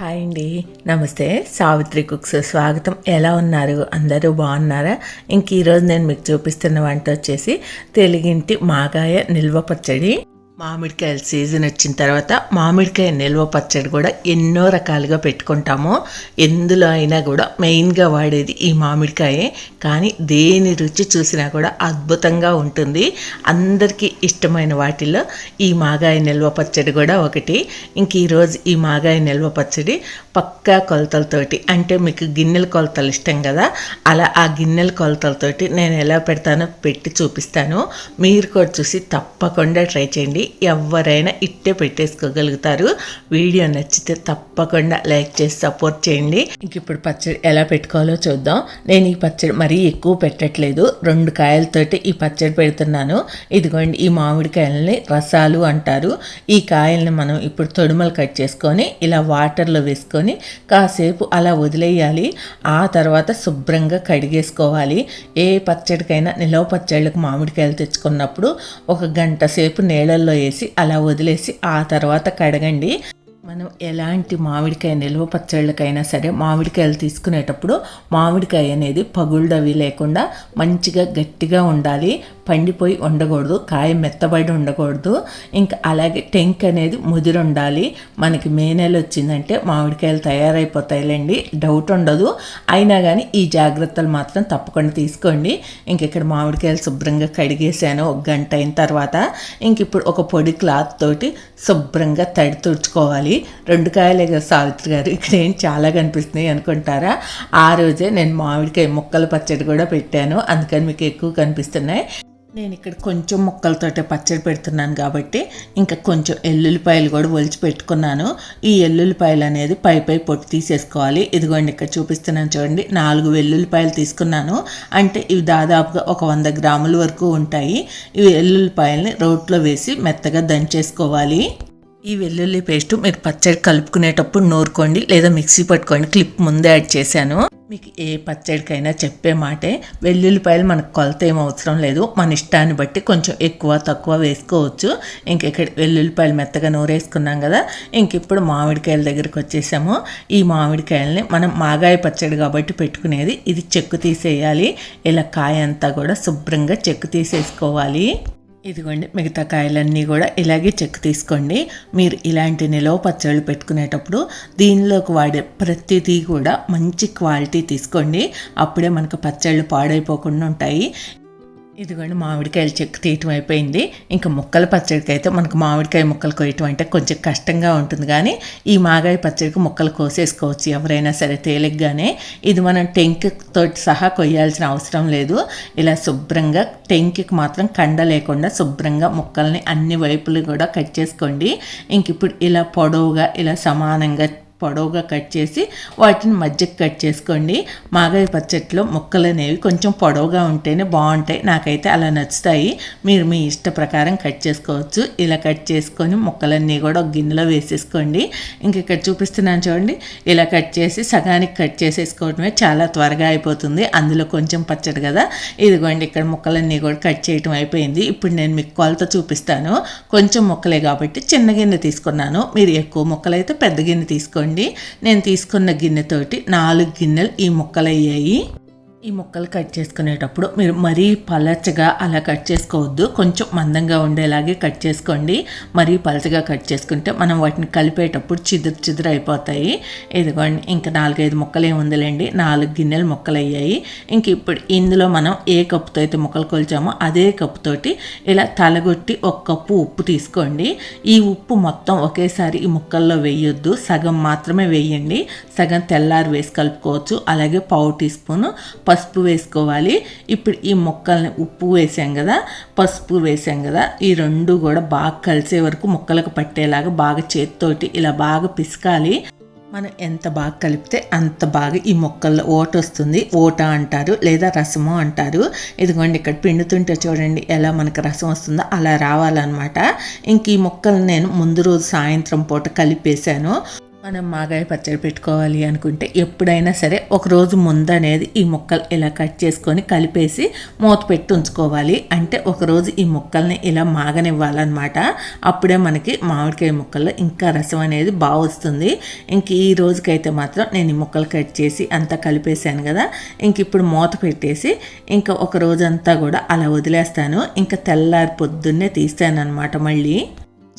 Hi అండి. నమస్తే. Savitri cooks స్వాగతం. ఎలా ఉన్నారు? అందరూ బాగున్నారా? ఇంక ఈరోజు నేను మీకు చూపిస్తున్న వంట వచ్చేసి తెలుగింటి మాగాయ నిల్వ పచ్చడి. మామిడికాయల సీజన్ వచ్చిన తర్వాత మామిడికాయ నిల్వ పచ్చడి కూడా ఎన్నో రకాలుగా పెట్టుకుంటాము. ఎందులో అయినా కూడా మెయిన్గా వాడేది ఈ మామిడికాయే. కానీ దేని రుచి చూసినా కూడా అద్భుతంగా ఉంటుంది. అందరికీ ఇష్టమైన వాటిల్లో ఈ మాగాయ నిల్వ పచ్చడి కూడా ఒకటి. ఇంక ఈరోజు ఈ మాగాయ నిల్వ పచ్చడి పక్కా కొలతలతోటి అంటే మీకు గిన్నెల కొలతలు ఇష్టం కదా అలా ఆ గిన్నెల కొలతలతోటి నేను ఎలా పెడతానో పెట్టి చూపిస్తాను. మీరు కూడా చూసి తప్పకుండా ట్రై చేయండి. ఎవరైనా ఇట్టే పెట్టేసుకోగలుగుతారు. వీడియో నచ్చితే తప్పకుండా లైక్ చేసి సపోర్ట్ చేయండి. ఇంక ఇప్పుడు పచ్చడి ఎలా పెట్టుకోవాలో చూద్దాం. నేను ఈ పచ్చడి మరీ ఎక్కువ పెట్టట్లేదు. రెండు కాయలతోటి ఈ పచ్చడి పెడుతున్నాను. ఇదిగోండి ఈ మామిడికాయలని రసాలు అంటారు. ఈ కాయల్ని మనం ఇప్పుడు తొడుమలు కట్ చేసుకొని ఇలా వాటర్లో వేసుకొని కాసేపు అలా వదిలేయాలి. ఆ తర్వాత శుభ్రంగా కడిగేసుకోవాలి. ఏ పచ్చడికైనా నిలవ పచ్చళ్ళకు మామిడికాయలు తెచ్చుకున్నప్పుడు ఒక గంట సేపు నీళ్ళల్లో వేసి అలా వదిలేసి ఆ తర్వాత కడగండి. మనం ఎలాంటి మామిడికాయ నిల్వ పచ్చళ్ళకైనా సరే మామిడికాయలు తీసుకునేటప్పుడు మామిడికాయ అనేది పగుళ్ళవి లేకుండా మంచిగా గట్టిగా ఉండాలి. పండిపోయి ఉండకూడదు కాయ మెత్తబడి ఉండకూడదు. ఇంకా అలాగే టెంక్ అనేది ముదిరి ఉండాలి మనకి మే నెల వచ్చిందంటే మామిడికాయలు తయారైపోతాయిలేండి. డౌట్ ఉండదు. అయినా కానీ ఈ జాగ్రత్తలు మాత్రం తప్పకుండా తీసుకోండి. ఇంక ఇక్కడ మామిడికాయలు శుభ్రంగా కడిగేసాను ఒక గంట అయిన తర్వాత ఇంక ఇప్పుడు ఒక పొడి క్లాత్ తోటి శుభ్రంగా తడి తుడుచుకోవాలి. రెండు కాయలే కదా సావిత్రి గారు. ఇక్కడ ఏం చాలా కనిపిస్తున్నాయి అనుకుంటారా? ఆ రోజే నేను మామిడికాయ ముక్కల పచ్చడి కూడా పెట్టాను. అందుకని మీకు ఎక్కువ కనిపిస్తున్నాయి. నేను ఇక్కడ కొంచెం ముక్కలతోటే పచ్చడి పెడుతున్నాను కాబట్టి ఇంకా కొంచెం ఎల్లుల్లిపాయలు కూడా ఒలిచి పెట్టుకున్నాను. ఈ ఎల్లుల్లిపాయలు అనేది పై పై పొట్టు తీసేసుకోవాలి. ఇదిగోండి ఇక్కడ చూపిస్తున్నాను చూడండి. నాలుగు వెల్లుల్లిపాయలు తీసుకున్నాను. అంటే ఇవి దాదాపుగా ఒక వంద గ్రాముల వరకు ఉంటాయి. ఇవి ఎల్లుల్లిపాయల్ని రోట్లో వేసి మెత్తగా దంచేసుకోవాలి. ఈ వెల్లుల్లి పేస్ట్ మీరు పచ్చడి కలుపుకునేటప్పుడు నూరుకోండి లేదా మిక్సీ పట్టుకోండి. క్లిప్ ముందే యాడ్ చేశాను. మీకు ఏ పచ్చడికైనా చెప్పే మాటే. వెల్లుల్లిపాయలు మనకు కొలత ఏం అవసరం లేదు. మన ఇష్టాన్ని బట్టి కొంచెం ఎక్కువ తక్కువ వేసుకోవచ్చు. ఇంక ఇక్కడ వెల్లుల్లిపాయలు మెత్తగా నూరేసుకున్నాం కదా. ఇంక ఇప్పుడు మామిడికాయల దగ్గరికి వచ్చేసాము. ఈ మామిడికాయలని మనం మాగాయ పచ్చడి కాబట్టి పెట్టుకునేది. ఇది చెక్కు తీసేయాలి. ఇలా కాయ అంతా కూడా శుభ్రంగా చెక్కు తీసేసుకోవాలి. ఇదిగోండి మిగతా కాయలన్నీ కూడా ఇలాగే చెక్ తీసుకోండి. మీరు ఇలాంటి నిలవ పచ్చళ్ళు పెట్టుకునేటప్పుడు దీనిలోకి వాడే ప్రతిదీ కూడా మంచి క్వాలిటీ తీసుకోండి. అప్పుడే మనకు పచ్చళ్ళు పాడైపోకుండా ఉంటాయి. ఇదిగోండి మామిడికాయలు చెక్కు తీయటం అయిపోయింది. ఇంకా ముక్కల పచ్చడికి అయితే మనకు మామిడికాయ ముక్కలు కోయటం అంటే కొంచెం కష్టంగా ఉంటుంది. కానీ ఈ మాగాయ పచ్చడికి ముక్కలు కోసేసుకోవచ్చు ఎవరైనా సరే తేలిగ్గానే. ఇది మనం టెంకితో సహా కొయ్యాల్సిన అవసరం లేదు. ఇలా శుభ్రంగా టెంక్కి మాత్రం కండ లేకుండా శుభ్రంగా ముక్కల్ని అన్ని వైపులు కూడా కట్ చేసుకోండి. ఇంక ఇప్పుడు ఇలా పొడవుగా ఇలా సమానంగా పొడవుగా కట్ చేసి వాటిని మధ్యకి కట్ చేసుకోండి. మాగాయ పచ్చట్లో ముక్కలు అనేవి కొంచెం పొడవుగా ఉంటేనే బాగుంటాయి. నాకైతే అలా నచ్చుతాయి. మీరు మీ ఇష్ట ప్రకారం కట్ చేసుకోవచ్చు. ఇలా కట్ చేసుకొని ముక్కలన్నీ కూడా ఒక గిన్నెలో వేసేసుకోండి. ఇంక ఇక్కడ చూపిస్తున్నాను చూడండి. ఇలా కట్ చేసి సగానికి కట్ చేసేసుకోవడమే చాలా త్వరగా అయిపోతుంది. అందులో కొంచెం పచ్చడి కదా. ఇదిగోండి ఇక్కడ ముక్కలన్నీ కూడా కట్ చేయటం అయిపోయింది. ఇప్పుడు నేను మీకు కొలత చూపిస్తాను. కొంచెం ముక్కలే కాబట్టి చిన్న గిన్నె తీసుకున్నాను. మీరు ఎక్కువ ముక్కలైతే పెద్ద గిన్నె తీసుకోండి. తీసుకోండి. నేను తీసుకున్న గిన్నెతోటి నాలుగు గిన్నెలు ఈ ముక్కలు అయ్యాయి ఈ ముక్కలు కట్ చేసుకునేటప్పుడు మీరు మరీ పలచగా అలా కట్ చేసుకోవద్దు. కొంచెం మందంగా ఉండేలాగే కట్ చేసుకోండి. మరీ పలచగా కట్ చేసుకుంటే మనం వాటిని కలిపేటప్పుడు చిదురు చిదురు అయిపోతాయి. ఇదిగోండి ఇంకా నాలుగైదు ముక్కలు ఏముందిలేండి నాలుగు గిన్నెలు ముక్కలు అయ్యాయి ఇంక ఇప్పుడు ఇందులో మనం ఏ కప్పుతో అయితే ముక్కలు కొలిచామో అదే కప్పుతోటి ఇలా తలగొట్టి ఒక కప్పు ఉప్పు తీసుకోండి. ఈ ఉప్పు మొత్తం ఒకేసారి ఈ ముక్కల్లో వేయొద్దు. సగం మాత్రమే వేయండి. సగం తెల్లారి వేసి కలుపుకోవచ్చు. అలాగే పావు టీ స్పూన్ పసుపు వేసుకోవాలి. ఇప్పుడు ఈ మొక్కల్ని ఉప్పు వేసాం కదా పసుపు వేసాం కదా ఈ రెండు కూడా బాగా కలిసే వరకు ముక్కలకు పట్టేలాగా బాగా చేతితోటి ఇలా బాగా పిసకాలి. మనం ఎంత బాగా కలిపితే అంత బాగా ఈ మొక్కల్లో ఓట వస్తుంది. ఓట అంటారు లేదా రసము అంటారు. ఇదిగోండి ఇక్కడ పిండుతుంటే చూడండి ఎలా మనకు రసం వస్తుందో అలా రావాలన్నమాట. ఇంక ఈ మొక్కలు నేను ముందు రోజు సాయంత్రం పూట కలిపేశాను. మనం మాగాయ పచ్చడి పెట్టుకోవాలి అనుకుంటే ఎప్పుడైనా సరే ఒక రోజు ముందు అనేది ఈ ముక్కలు ఇలా కట్ చేసుకొని కలిపేసి మూత పెట్టి ఉంచుకోవాలి. అంటే ఒకరోజు ఈ ముక్కల్ని ఇలా మాగనివ్వాలన్నమాట. అప్పుడే మనకి మామిడికాయ ముక్కల్లో ఇంకా రసం అనేది బాగా వస్తుంది. ఇంక ఈ రోజుకైతే మాత్రం నేను ఈ ముక్కలు కట్ చేసి అంతా కలిపేశాను కదా. ఇంక ఇప్పుడు మూత పెట్టేసి ఇంకా ఒక రోజంతా కూడా అలా వదిలేస్తాను. ఇంకా తెల్లారి పొద్దున్నే తీస్తాను అనమాట మళ్ళీ.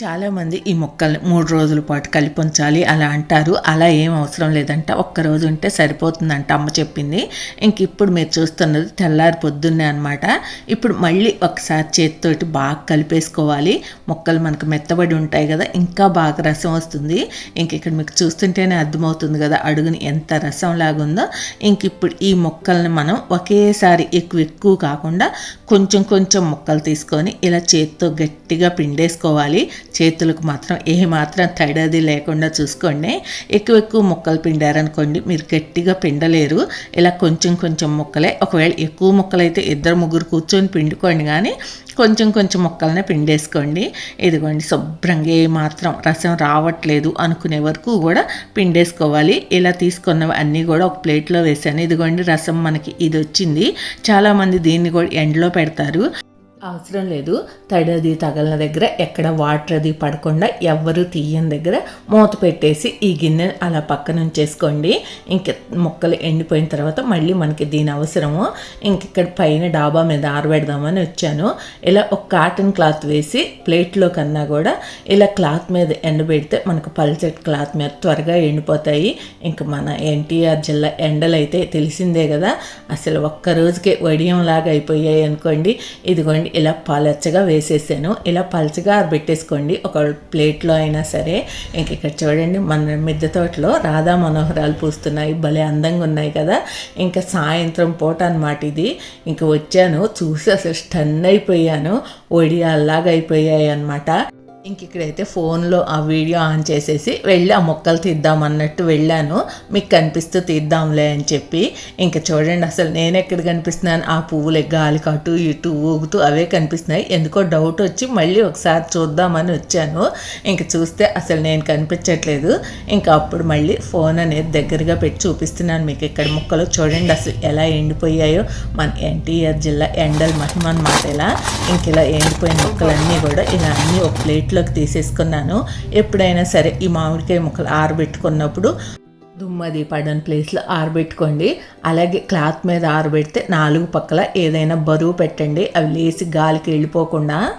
చాలామంది ఈ మొక్కల్ని మూడు రోజుల పాటు కలిపి ఉంచాలి అలా అంటారు. అలా ఏం అవసరం లేదంట. ఒక్క రోజు ఉంటే సరిపోతుందంట అమ్మ చెప్పింది. ఇంక ఇప్పుడు మీరు చూస్తున్నది తెల్లారి పొద్దున్నే అనమాట ఇప్పుడు మళ్ళీ ఒకసారి చేతితోటి బాగా కలిపేసుకోవాలి. మొక్కలు మనకు మెత్తబడి ఉంటాయి కదా ఇంకా బాగా రసం వస్తుంది. ఇంక ఇక్కడ మీకు చూస్తుంటేనే అర్థమవుతుంది కదా అడుగుని ఎంత రసం లాగుందో. ఇంక ఇప్పుడు ఈ మొక్కల్ని మనం ఒకేసారి ఎక్కువ ఎక్కువ కాకుండా కొంచెం కొంచెం మొక్కలు తీసుకొని ఇలా చేతితో గట్టిగా పిండేసుకోవాలి. చేతులకు మాత్రం ఏ మాత్రం తడది లేకుండా చూసుకోండి. ఎక్కువ ఎక్కువ ముక్కలు పిండారనుకోండి మీరు గట్టిగా పిండలేరు. ఇలా కొంచెం కొంచెం ముక్కలే. ఒకవేళ ఎక్కువ ముక్కలైతే ఇద్దరు ముగ్గురు కూర్చొని పిండుకోండి కానీ కొంచెం కొంచెం ముక్కలనే పిండేసుకోండి. ఇదిగోండి శుభ్రంగా ఏ మాత్రం రసం రావట్లేదు అనుకునే వరకు కూడా పిండేసుకోవాలి. ఇలా తీసుకున్నవి అన్నీ కూడా ఒక ప్లేట్లో వేసాను ఇదిగోండి రసం మనకి ఇది వచ్చింది. చాలామంది దీన్ని కూడా ఎండలో పెడతారు. అవసరం లేదు. తడి అది తగలిన దగ్గర ఎక్కడ వాటర్ అది పడకుండా ఎవ్వరు తీయని దగ్గర మూత పెట్టేసి ఈ గిన్నె అలా పక్కన ఉంచేసుకోండి. ఇంక మొక్కలు ఎండిపోయిన తర్వాత మళ్ళీ మనకి దీని అవసరము. ఇంక ఇక్కడ పైన డాబా మీద ఆరబెడదామని వచ్చాను. ఇలా ఒక కాటన్ క్లాత్ వేసి ప్లేట్లో కన్నా కూడా ఇలా క్లాత్ మీద ఎండబెడితే మనకు పల్చటి క్లాత్ మీద త్వరగా ఎండిపోతాయి. ఇంక మన ఎన్టీఆర్ జిల్లా ఎండలు అయితే తెలిసిందే కదా. అసలు ఒక్క రోజుకే వడియం లాగా అయిపోయాయి అనుకోండి. ఇదిగోండి ఇలా పలచగా వేసేసాను. ఇలా పలచగా పెట్టేసుకోండి. ఒక ప్లేట్లో అయినా సరే. ఇంక ఇక్కడ చూడండి మన మిద్దె తోటలో రాధా మనోహరాలు పూస్తున్నాయి. భలే అందంగా ఉన్నాయి కదా. ఇంకా సాయంత్రం పూట అనమాట ఇది. ఇంక వచ్చాను చూసి అసలు స్టన్ అయిపోయాను. ఒడియాల్లాగా అయిపోయాయి అనమాట ఇంక ఇక్కడైతే ఫోన్లో ఆ వీడియో ఆన్ చేసేసి వెళ్ళి ఆ మొక్కలు తీద్దాం అన్నట్టు వెళ్ళాను. మీకు కనిపిస్తూ తీద్దాంలే అని చెప్పి. ఇంకా చూడండి అసలు నేను ఎక్కడ కనిపిస్తున్నాను? ఆ పువ్వులు గాలి అటు ఇటు ఊగుతూ అవే కనిపిస్తున్నాయి. ఎందుకో డౌట్ వచ్చి మళ్ళీ ఒకసారి చూద్దామని వచ్చాను. ఇంక చూస్తే అసలు నేను కనిపించట్లేదు. ఇంకా అప్పుడు మళ్ళీ ఫోన్ అనేది దగ్గరగా పెట్టి చూపిస్తున్నాను మీకు ఇక్కడ మొక్కలు. చూడండి అసలు ఎలా ఎండిపోయాయో. మన ఎన్టీఆర్ జిల్లా ఎండల్ మహిమ అనమాట ఇలా. ఇంక ఇలా ఎండిపోయిన మొక్కలన్నీ కూడా ఇలా అన్నీ ఒక ప్లేట్ ప్లేట్లోకి తీసేసుకున్నాను. ఎప్పుడైనా సరే ఈ మామిడికాయ ముక్కలు ఆరబెట్టుకున్నప్పుడు దుమ్మది పడని ప్లేస్లో ఆరబెట్టుకోండి. అలాగే క్లాత్ మీద ఆరబెడితే నాలుగు పక్కల ఏదైనా బరువు పెట్టండి. అవి లేసి గాలికి వెళ్ళిపోకుండా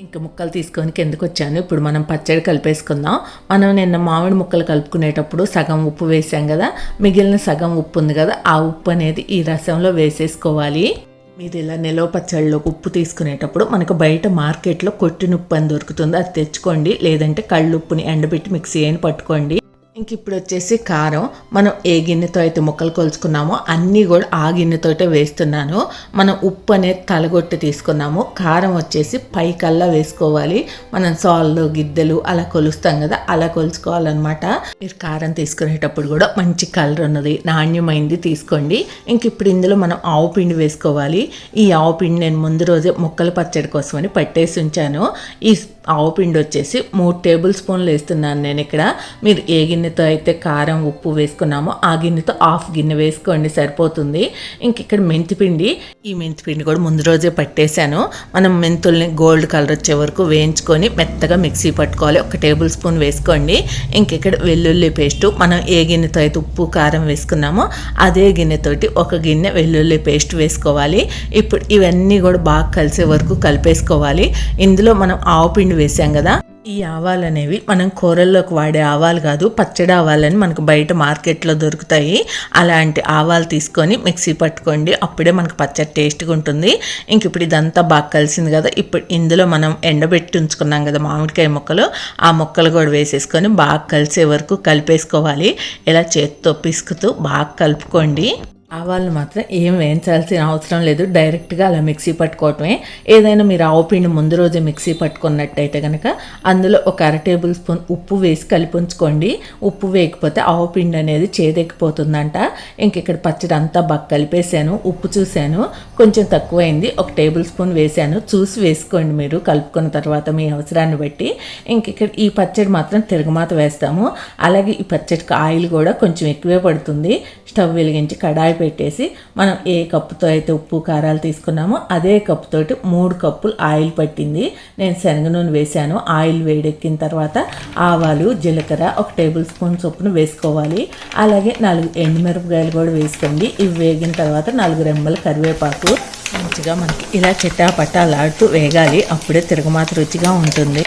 ఇంకా ముక్కలు తీసుకొని కిందకు వచ్చాను. ఇప్పుడు మనం పచ్చడి కలిపేసుకుందాం. మనం నిన్న మామిడి ముక్కలు కలుపుకునేటప్పుడు సగం ఉప్పు వేసాం కదా. మిగిలిన సగం ఉప్పు ఉంది కదా. ఆ ఉప్పు అనేది ఈ రసంలో వేసేసుకోవాలి. మీరు ఇలా నిలవ పచ్చళ్ళలో ఉప్పు తీసుకునేటప్పుడు మనకు బయట మార్కెట్లో కొట్టినుప్పు అని దొరుకుతుంది. అది తెచ్చుకోండి. లేదంటే కళ్ళుప్పుని ఎండబెట్టి మిక్సీ అయిన పట్టుకోండి. ఇంక ఇప్పుడు వచ్చేసి కారం. మనం ఏ గిన్నెతో అయితే ముక్కలు కొలుచుకున్నామో అన్నీ కూడా ఆ గిన్నెతోటే వేస్తున్నాను. మనం ఉప్పు అనేది తలగొట్టి తీసుకున్నాము. కారం వచ్చేసి పైకల్లా వేసుకోవాలి. మనం సాళ్ళు గిద్దెలు అలా కొలుస్తాం కదా అలా కొలుచుకోవాలన్నమాట. మీరు కారం తీసుకునేటప్పుడు కూడా మంచి కలర్ ఉన్నది నాణ్యమైంది తీసుకోండి. ఇంక ఇప్పుడు ఇందులో మనం ఆవు పిండి వేసుకోవాలి. ఈ ఆవు పిండి నేను ముందు రోజే ముక్కల పచ్చడి కోసమని పట్టేసి ఉంచాను. ఈ ఆవు పిండి వచ్చేసి మూడు టేబుల్ స్పూన్లు వేస్తున్నాను నేను ఇక్కడ. మీరు ఏ గిన్నెతో అయితే కారం ఉప్పు వేసుకున్నామో ఆ గిన్నెతో హాఫ్ గిన్నె వేసుకోండి సరిపోతుంది. ఇంక ఇక్కడ మెంతిపిండి. ఈ మెంతిపిండి కూడా ముందు రోజే పట్టేశాను. మనం మెంతుల్ని గోల్డ్ కలర్ వచ్చే వరకు వేయించుకొని మెత్తగా మిక్సీ పట్టుకోవాలి. ఒక టేబుల్ స్పూన్ వేసుకోండి. ఇంక ఇక్కడ వెల్లుల్లి పేస్ట్. మనం ఏ గిన్నెతో అయితే ఉప్పు కారం వేసుకున్నామో అదే గిన్నెతోటి ఒక గిన్నె వెల్లుల్లి పేస్ట్ వేసుకోవాలి. ఇప్పుడు ఇవన్నీ కూడా బాగా కలిసే వరకు కలిపేసుకోవాలి. ఇందులో మనం ఆవు పిండి వేసాం కదా ఈ ఆవాలు అనేవి మనం కూరల్లోకి వాడే ఆవాలు కాదు పచ్చడి ఆవాలని మనకు బయట మార్కెట్లో దొరుకుతాయి. అలాంటి ఆవాలు తీసుకొని మిక్సీ పట్టుకోండి అప్పుడే మనకు పచ్చడి టేస్ట్గా ఉంటుంది. ఇంక ఇప్పుడు ఇదంతా బాగా కలిసింది కదా ఇప్పుడు ఇందులో మనం ఎండబెట్టి ఉంచుకున్నాం కదా మామిడికాయ ముక్కలు ఆ ముక్కలు కూడా వేసేసుకొని బాగా కలిసే వరకు కలిపేసుకోవాలి. ఇలా చేతితో పిసుకుతూ బాగా కలుపుకోండి. ఆవాలను మాత్రం ఏం వేయించాల్సిన అవసరం లేదు. డైరెక్ట్గా అలా మిక్సీ పట్టుకోవటమే. ఏదైనా మీరు ఆవు పిండి ముందు రోజే మిక్సీ పట్టుకున్నట్టయితే కనుక అందులో ఒక అర టేబుల్ స్పూన్ ఉప్పు వేసి కలిపి ఉంచుకోండి. ఉప్పు వేయకపోతే ఆవు పిండి అనేది చేదెక్కిపోతుందంట. ఇంక ఇక్కడ పచ్చడి అంతా బాగా కలిపేసాను ఉప్పు చూశాను. కొంచెం తక్కువైంది. ఒక టేబుల్ స్పూన్ వేసాను చూసి వేసుకోండి మీరు. కలుపుకున్న తర్వాత మీ అవసరాన్ని బట్టి. ఇంక ఇక్కడ ఈ పచ్చడి మాత్రం తిరగమాత వేస్తాము. అలాగే ఈ పచ్చడికి ఆయిల్ కూడా కొంచెం ఎక్కువే పడుతుంది. స్టవ్ వెలిగించి కడాయి పెట్టేసి మనం ఏ కప్పుతో అయితే ఉప్పు కారాలు తీసుకున్నామో అదే కప్పుతోటి మూడు కప్పులు ఆయిల్ పట్టింది. నేను శనగ నూనె వేశాను. ఆయిల్ వేడెక్కిన తర్వాత ఆవాలు జీలకర్ర ఒక టేబుల్ స్పూన్ చొప్పున వేసుకోవాలి. అలాగే నాలుగు ఎండుమిరపకాయలు కూడా వేసుకోండి. ఇవి వేగిన తర్వాత నాలుగు రెమ్మల కరివేపాకు. మంచిగా మనకి ఇలా చిట్టా పట్టాలాడుతూ వేగాలి. అప్పుడే తిరగమాత రుచిగా ఉంటుంది.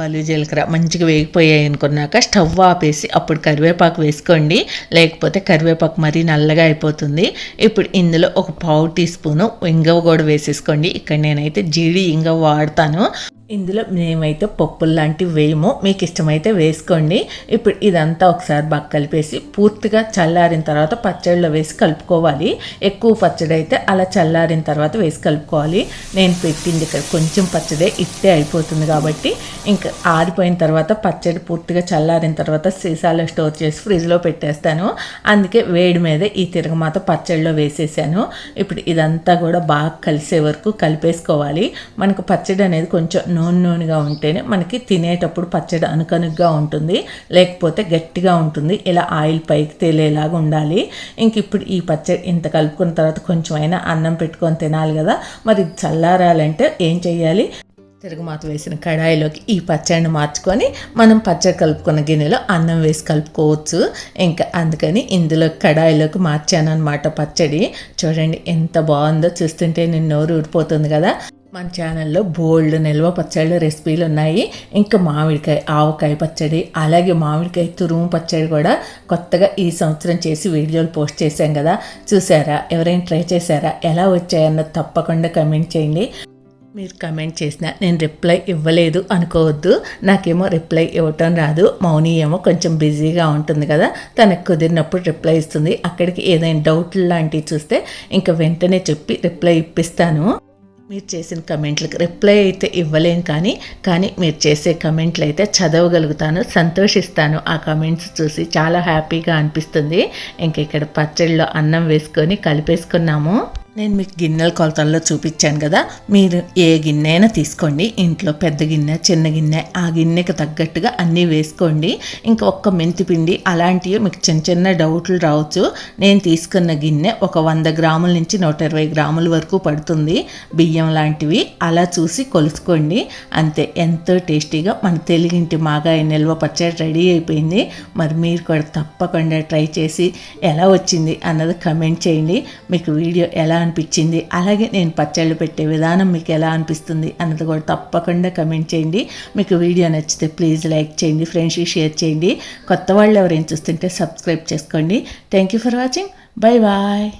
ఆవాలు జీలకర్ర మంచిగా వేగిపోయాయి అనుకున్నాక స్టవ్ ఆపేసి అప్పుడు కరివేపాకు వేసుకోండి. లేకపోతే కరివేపాకు మరీ నల్లగా అయిపోతుంది. ఇప్పుడు ఇందులో ఒక పావు టీ స్పూను ఇంగవ కూడా వేసేసుకోండి. ఇక్కడ నేనైతే జీడి ఇంగవ వాడతాను. ఇందులో మేమైతే పప్పులు లాంటివి వేయము. మీకు ఇష్టమైతే వేసుకోండి. ఇప్పుడు ఇదంతా ఒకసారి బాగా కలిపేసి పూర్తిగా చల్లారిన తర్వాత పచ్చడిలో వేసి కలుపుకోవాలి. ఎక్కువ పచ్చడి అయితే అలా చల్లారిన తర్వాత వేసి కలుపుకోవాలి. నేను పెట్టింది ఇక్కడ కొంచెం పచ్చడే ఇట్టే అయిపోతుంది కాబట్టి. ఇంకా ఆరిపోయిన తర్వాత పచ్చడి పూర్తిగా చల్లారిన తర్వాత సీసాలో స్టోర్ చేసి ఫ్రిడ్జ్లో పెట్టేస్తాను. అందుకే వేడి మీద ఈ తిరగమాత పచ్చడిలో వేసేసాను. ఇప్పుడు ఇదంతా కూడా బాగా కలిసే వరకు కలిపేసుకోవాలి. మనకు పచ్చడి అనేది కొంచెం నూనె నూనెగా ఉంటేనే మనకి తినేటప్పుడు పచ్చడి అనుకనుగ్గా ఉంటుంది. లేకపోతే గట్టిగా ఉంటుంది. ఇలా ఆయిల్ పైకి తేలేలాగా ఉండాలి. ఇంక ఇప్పుడు ఈ పచ్చడి ఇంత కలుపుకున్న తర్వాత కొంచెం అయినా అన్నం పెట్టుకొని తినాలి కదా. మరి చల్లారాలంటే ఏం చేయాలి తిరుగుమాత వేసిన కడాయిలోకి ఈ పచ్చడిని మార్చుకొని మనం పచ్చడి కలుపుకున్న గిన్నెలో అన్నం వేసి కలుపుకోవచ్చు. ఇంకా అందుకని ఇందులో కడాయిలోకి మార్చాను అనమాట పచ్చడి. చూడండి ఎంత బాగుందో చూస్తుంటే నేను నోరు ఊడిపోతుంది కదా. మన ఛానల్లో బోల్డ్ నిల్వ పచ్చడి రెసిపీలు ఉన్నాయి. ఇంకా మామిడికాయ ఆవకాయ పచ్చడి అలాగే మామిడికాయ తురుము పచ్చడి కూడా కొత్తగా ఈ సంవత్సరం చేసి వీడియోలు పోస్ట్ చేశాం కదా. చూసారా? ఎవరైనా ట్రై చేశారా? ఎలా వచ్చాయన్నది తప్పకుండా కమెంట్ చేయండి. మీరు కమెంట్ చేసిన నేను రిప్లై ఇవ్వలేదు అనుకోవద్దు. నాకేమో రిప్లై ఇవ్వటం రాదు. మౌని ఏమో కొంచెం బిజీగా ఉంటుంది కదా. తనకు కుదిరినప్పుడు రిప్లై ఇస్తుంది. అక్కడికి ఏదైనా డౌట్లు లాంటివి చూస్తే ఇంకా వెంటనే చెప్పి రిప్లై ఇప్పిస్తాను. మీరు చేసిన కమెంట్లకు రిప్లై అయితే ఇవ్వలేం కానీ కానీ మీరు చేసే కమెంట్లు అయితే చదవగలుగుతాను సంతోషిస్తాను. ఆ కమెంట్స్ చూసి చాలా హ్యాపీగా అనిపిస్తుంది. ఇంక ఇక్కడ పచ్చడిలో అన్నం వేసుకొని కలిపేసుకున్నాము. నేను మీకు గిన్నెల కొలతల్లో చూపించాను కదా మీరు ఏ గిన్నె అయినా తీసుకోండి. ఇంట్లో పెద్ద గిన్నె చిన్న గిన్నె ఆ గిన్నెకి తగ్గట్టుగా అన్నీ వేసుకోండి. ఇంకా ఒక్క మెంతిపిండి అలాంటివి మీకు చిన్న చిన్న డౌట్లు రావచ్చు. నేను తీసుకున్న గిన్నె ఒక వంద గ్రాముల నుంచి నూట ఇరవై గ్రాముల వరకు పడుతుంది. బియ్యం లాంటివి అలా చూసి కొలుసుకోండి. అంతే ఎంతో టేస్టీగా మన తెలుగింటి మాగాయ నిల్వ పచ్చడి రెడీ అయిపోయింది. మరి మీరు కూడా తప్పకుండా ట్రై చేసి ఎలా వచ్చింది అన్నది కమెంట్ చేయండి. మీకు వీడియో ఎలా అనిపించింది. అలాగే నేను పచ్చళ్ళు పెట్టే విధానం మీకు ఎలా అనిపిస్తుంది అన్నది కూడా తప్పకుండా కమెంట్ చేయండి. మీకు వీడియో నచ్చితే ప్లీజ్ లైక్ చేయండి ఫ్రెండ్స్కి షేర్ చేయండి. కొత్త వాళ్ళు ఎవరైనా చూస్తుంటే సబ్స్క్రైబ్ చేసుకోండి. Thank you for watching bye bye